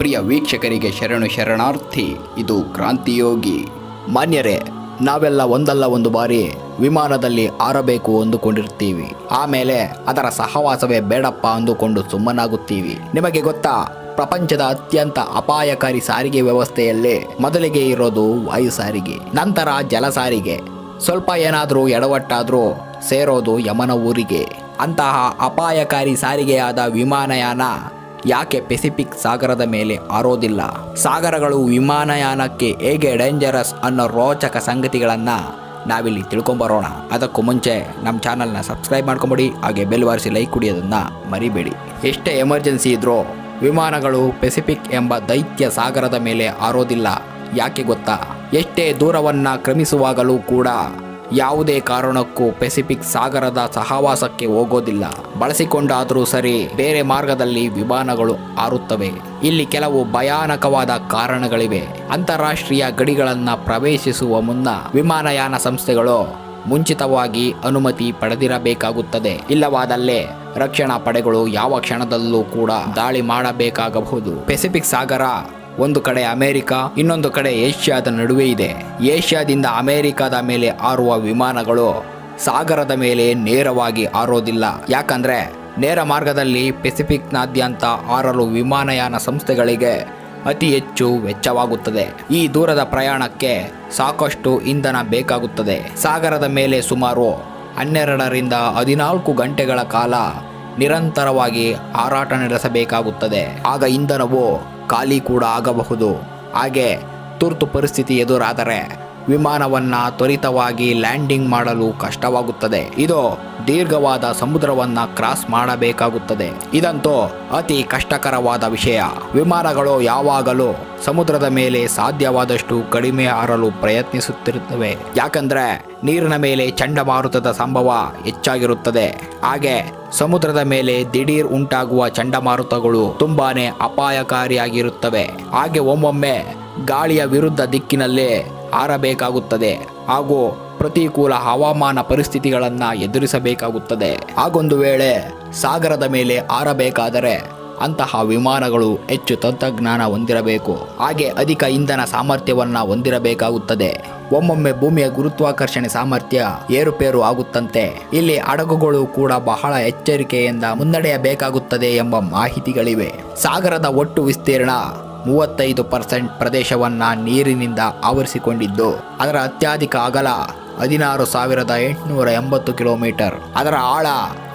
ಪ್ರಿಯ ವೀಕ್ಷಕರಿಗೆ ಶರಣು ಶರಣಾರ್ಥಿ, ಇದು ಕ್ರಾಂತಿಯೋಗಿ. ಮಾನ್ಯರೇ, ನಾವೆಲ್ಲ ಒಂದಲ್ಲ ಒಂದು ಬಾರಿ ವಿಮಾನದಲ್ಲಿ ಆರಬೇಕು ಅಂದುಕೊಂಡಿರ್ತೀವಿ. ಆಮೇಲೆ ಅದರ ಸಹವಾಸವೇ ಬೇಡಪ್ಪ ಅಂದುಕೊಂಡು ಸುಮ್ಮನಾಗುತ್ತೀವಿ. ನಿಮಗೆ ಗೊತ್ತಾ, ಪ್ರಪಂಚದ ಅತ್ಯಂತ ಅಪಾಯಕಾರಿ ಸಾರಿಗೆ ವ್ಯವಸ್ಥೆಯಲ್ಲೇ ಮೊದಲಿಗೆ ಇರೋದು ವಾಯು ಸಾರಿಗೆ ನಂತರ ಜಲ ಸಾರಿಗೆ ಸ್ವಲ್ಪ ಏನಾದರೂ ಎಡವಟ್ಟಾದರೂ ಸೇರೋದು ಯಮನ ಊರಿಗೆ. ಅಂತಹ ಅಪಾಯಕಾರಿ ಸಾರಿಗೆಯಾದ ವಿಮಾನಯಾನ ಯಾಕೆ ಪೆಸಿಫಿಕ್ ಸಾಗರದ ಮೇಲೆ ಆರೋದಿಲ್ಲ? ಸಾಗರಗಳು ವಿಮಾನಯಾನಕ್ಕೆ ಹೇಗೆ ಡೇಂಜರಸ್ ಅನ್ನೋ ರೋಚಕ ಸಂಗತಿಗಳನ್ನು ನಾವಿಲ್ಲಿ ತಿಳ್ಕೊಂಬರೋಣ. ಅದಕ್ಕೂ ಮುಂಚೆ ನಮ್ಮ ಚಾನಲ್ನ ಸಬ್ಸ್ಕ್ರೈಬ್ ಮಾಡ್ಕೊಂಬಿಡಿ, ಹಾಗೆ ಬೆಲ್ ಬಾರಿಸಿ ಲೈಕ್ ಕುಡಿಯೋದನ್ನು ಮರಿಬೇಡಿ. ಎಷ್ಟೇ ಎಮರ್ಜೆನ್ಸಿ ಇದ್ರೂ ವಿಮಾನಗಳು ಪೆಸಿಫಿಕ್ ಎಂಬ ದೈತ್ಯ ಸಾಗರದ ಮೇಲೆ ಆರೋದಿಲ್ಲ. ಯಾಕೆ ಗೊತ್ತಾ? ಎಷ್ಟೇ ದೂರವನ್ನು ಕ್ರಮಿಸುವಾಗಲೂ ಕೂಡ ಯಾವುದೇ ಕಾರಣಕ್ಕೂ ಪೆಸಿಫಿಕ್ ಸಾಗರದ ಸಹವಾಸಕ್ಕೆ ಹೋಗೋದಿಲ್ಲ. ಬಳಸಿಕೊಂಡಾದರೂ ಸರಿ, ಬೇರೆ ಮಾರ್ಗದಲ್ಲಿ ವಿಮಾನಗಳು ಹಾರುತ್ತವೆ. ಇಲ್ಲಿ ಕೆಲವು ಭಯಾನಕವಾದ ಕಾರಣಗಳಿವೆ. ಅಂತಾರಾಷ್ಟ್ರೀಯ ಗಡಿಗಳನ್ನು ಪ್ರವೇಶಿಸುವ ಮುನ್ನ ವಿಮಾನಯಾನ ಸಂಸ್ಥೆಗಳು ಮುಂಚಿತವಾಗಿ ಅನುಮತಿ ಪಡೆದಿರಬೇಕಾಗುತ್ತದೆ. ಇಲ್ಲವಾದಲ್ಲೇ, ರಕ್ಷಣಾ ಪಡೆಗಳು ಯಾವ ಕ್ಷಣದಲ್ಲೂ ಕೂಡ ದಾಳಿ ಮಾಡಬೇಕಾಗಬಹುದು. ಪೆಸಿಫಿಕ್ ಸಾಗರ ಒಂದು ಕಡೆ ಅಮೆರಿಕ, ಇನ್ನೊಂದು ಕಡೆ ಏಷ್ಯಾದ ನಡುವೆ ಇದೆ. ಏಷ್ಯಾದಿಂದ ಅಮೆರಿಕದ ಮೇಲೆ ಹಾರುವ ವಿಮಾನಗಳು ಸಾಗರದ ಮೇಲೆ ನೇರವಾಗಿ ಹಾರೋದಿಲ್ಲ ಯಾಕಂದ್ರೆ ನೇರ ಮಾರ್ಗದಲ್ಲಿ ಪೆಸಿಫಿಕ್ನಾದ್ಯಂತ ಹಾರಲು ವಿಮಾನಯಾನ ಸಂಸ್ಥೆಗಳಿಗೆ ಅತಿ ಹೆಚ್ಚು ವೆಚ್ಚವಾಗುತ್ತದೆ. ಈ ದೂರದ ಪ್ರಯಾಣಕ್ಕೆ ಸಾಕಷ್ಟು ಇಂಧನ ಬೇಕಾಗುತ್ತದೆ. ಸಾಗರದ ಮೇಲೆ ಸುಮಾರು ಹನ್ನೆರಡರಿಂದ ಹದಿನಾಲ್ಕು ಗಂಟೆಗಳ ಕಾಲ ನಿರಂತರವಾಗಿ ಹಾರಾಟ ನಡೆಸಬೇಕಾಗುತ್ತದೆ. ಆಗ ಇಂಧನವು ಖಾಲಿ ಕೂಡ ಆಗಬಹುದು. ಹಾಗೆ ತುರ್ತು ಪರಿಸ್ಥಿತಿ ಎದುರಾದರೆ ವಿಮಾನವನ್ನ ತ್ವರಿತವಾಗಿ ಲ್ಯಾಂಡಿಂಗ್ ಮಾಡಲು ಕಷ್ಟವಾಗುತ್ತದೆ. ಇದು ದೀರ್ಘವಾದ ಸಮುದ್ರವನ್ನ ಕ್ರಾಸ್ ಮಾಡಬೇಕಾಗುತ್ತದೆ. ಇದಂತೂ ಅತಿ ಕಷ್ಟಕರವಾದ ವಿಷಯ. ವಿಮಾನಗಳು ಯಾವಾಗಲೂ ಸಮುದ್ರದ ಮೇಲೆ ಸಾಧ್ಯವಾದಷ್ಟು ಕಡಿಮೆ ಹಾರಲು ಪ್ರಯತ್ನಿಸುತ್ತಿರುತ್ತವೆ. ಯಾಕಂದ್ರೆ ನೀರಿನ ಮೇಲೆ ಚಂಡಮಾರುತದ ಸಂಭವ ಹೆಚ್ಚಾಗಿರುತ್ತದೆ. ಹಾಗೆ ಸಮುದ್ರದ ಮೇಲೆ ದಿಢೀರ್ ಉಂಟಾಗುವ ಚಂಡಮಾರುತಗಳು ತುಂಬಾನೇ ಅಪಾಯಕಾರಿಯಾಗಿರುತ್ತವೆ. ಹಾಗೆ ಒಮ್ಮೊಮ್ಮೆ ಗಾಳಿಯ ವಿರುದ್ಧ ದಿಕ್ಕಿನಲ್ಲಿ ಹಾರಬೇಕಾಗುತ್ತದೆ. ಹಾಗೂ ಪ್ರತಿಕೂಲ ಹವಾಮಾನ ಪರಿಸ್ಥಿತಿಗಳನ್ನು ಎದುರಿಸಬೇಕಾಗುತ್ತದೆ. ಹಾಗೊಂದು ವೇಳೆ ಸಾಗರದ ಮೇಲೆ ಹಾರಬೇಕಾದರೆ ಅಂತಹ ವಿಮಾನಗಳು ಹೆಚ್ಚು ತಂತ್ರಜ್ಞಾನ ಹೊಂದಿರಬೇಕು. ಹಾಗೆ ಅಧಿಕ ಇಂಧನ ಸಾಮರ್ಥ್ಯವನ್ನು ಹೊಂದಿರಬೇಕಾಗುತ್ತದೆ. ಒಮ್ಮೊಮ್ಮೆ ಭೂಮಿಯ ಗುರುತ್ವಾಕರ್ಷಣೆ ಸಾಮರ್ಥ್ಯ ಏರುಪೇರು ಆಗುತ್ತಂತೆ. ಇಲ್ಲಿ ಹಡಗುಗಳು ಕೂಡ ಬಹಳ ಎಚ್ಚರಿಕೆಯಿಂದ ಮುನ್ನಡೆಯಬೇಕಾಗುತ್ತದೆ ಎಂಬ ಮಾಹಿತಿಗಳಿವೆ. ಸಾಗರದ ಒಟ್ಟು ವಿಸ್ತೀರ್ಣ ಮೂವತ್ತೈದು ಪರ್ಸೆಂಟ್ ಪ್ರದೇಶವನ್ನು ನೀರಿನಿಂದ ಆವರಿಸಿಕೊಂಡಿದ್ದು. ಅದರ ಅತ್ಯಧಿಕ ಅಗಲ ಹದಿನಾರು ಸಾವಿರದ ಎಂಟುನೂರ ಎಂಬತ್ತು ಕಿಲೋಮೀಟರ್. ಅದರ ಆಳ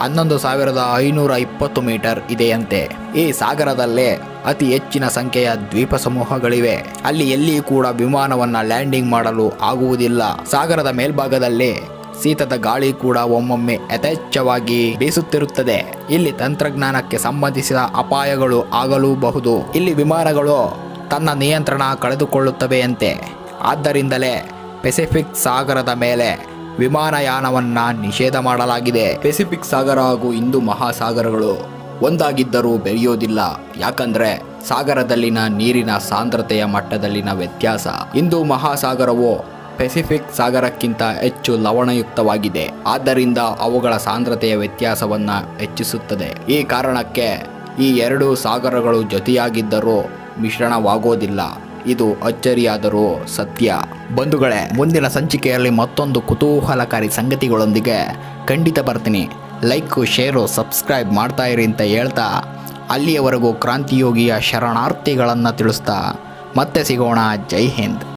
ಹನ್ನೊಂದು ಸಾವಿರದ ಐನೂರ ಇಪ್ಪತ್ತು ಮೀಟರ್ ಇದೆಯಂತೆ. ಈ ಸಾಗರದಲ್ಲೇ ಅತಿ ಹೆಚ್ಚಿನ ಸಂಖ್ಯೆಯ ದ್ವೀಪ ಸಮೂಹಗಳಿವೆ. ಅಲ್ಲಿ ಎಲ್ಲಿಯೂ ಕೂಡ ವಿಮಾನವನ್ನು ಲ್ಯಾಂಡಿಂಗ್ ಮಾಡಲು ಆಗುವುದಿಲ್ಲ. ಸಾಗರದ ಮೇಲ್ಭಾಗದಲ್ಲಿ ಶೀತದ ಗಾಳಿ ಕೂಡ ಒಮ್ಮೊಮ್ಮೆ ಯಥೇಚ್ಛವಾಗಿ ಬೀಸುತ್ತಿರುತ್ತದೆ. ಇಲ್ಲಿ ತಂತ್ರಜ್ಞಾನಕ್ಕೆ ಸಂಬಂಧಿಸಿದ ಅಪಾಯಗಳು ಆಗಲೂಬಹುದು. ಇಲ್ಲಿ ವಿಮಾನಗಳು ತನ್ನ ನಿಯಂತ್ರಣ ಕಳೆದುಕೊಳ್ಳುತ್ತವೆಯಂತೆ. ಆದ್ದರಿಂದಲೇ ಪೆಸಿಫಿಕ್ ಸಾಗರದ ಮೇಲೆ ವಿಮಾನಯಾನವನ್ನು ನಿಷೇಧ ಮಾಡಲಾಗಿದೆ. ಪೆಸಿಫಿಕ್ ಸಾಗರ ಹಾಗೂ ಹಿಂದೂ ಮಹಾಸಾಗರಗಳು ಒಂದಾಗಿದ್ದರೂ ಬೆರೆಯೋದಿಲ್ಲ ಯಾಕಂದ್ರೆ ಸಾಗರದಲ್ಲಿನ ನೀರಿನ ಸಾಂದ್ರತೆಯ ಮಟ್ಟದಲ್ಲಿನ ವ್ಯತ್ಯಾಸ. ಹಿಂದೂ ಮಹಾಸಾಗರವು ಪೆಸಿಫಿಕ್ ಸಾಗರಕ್ಕಿಂತ ಹೆಚ್ಚು ಲವಣಯುಕ್ತವಾಗಿದೆ. ಆದ್ದರಿಂದ ಅವುಗಳ ಸಾಂದ್ರತೆಯ ವ್ಯತ್ಯಾಸವನ್ನು ಹೆಚ್ಚಿಸುತ್ತದೆ. ಈ ಕಾರಣಕ್ಕೆ ಈ ಎರಡು ಸಾಗರಗಳು ಜೊತೆಯಾಗಿದ್ದರೂ ಮಿಶ್ರಣವಾಗೋದಿಲ್ಲ. ಇದು ಅಚ್ಚರಿಯಾದರೂ ಸತ್ಯ. ಬಂಧುಗಳೇ, ಮುಂದಿನ ಸಂಚಿಕೆಯಲ್ಲಿ ಮತ್ತೊಂದು ಕುತೂಹಲಕಾರಿ ಸಂಗತಿಗಳೊಂದಿಗೆ ಖಂಡಿತ ಬರ್ತೀನಿ. ಲೈಕು, ಶೇರು, ಸಬ್ಸ್ಕ್ರೈಬ್ ಮಾಡ್ತಾ ಇರಿ ಅಂತ ಹೇಳ್ತಾ ಅಲ್ಲಿಯವರೆಗೂ ಕ್ರಾಂತಿಯೋಗಿಯ ಶರಣಾರ್ಥಿಗಳನ್ನು ತಿಳಿಸ್ತಾ ಮತ್ತೆ ಸಿಗೋಣ. ಜೈ ಹಿಂದ್.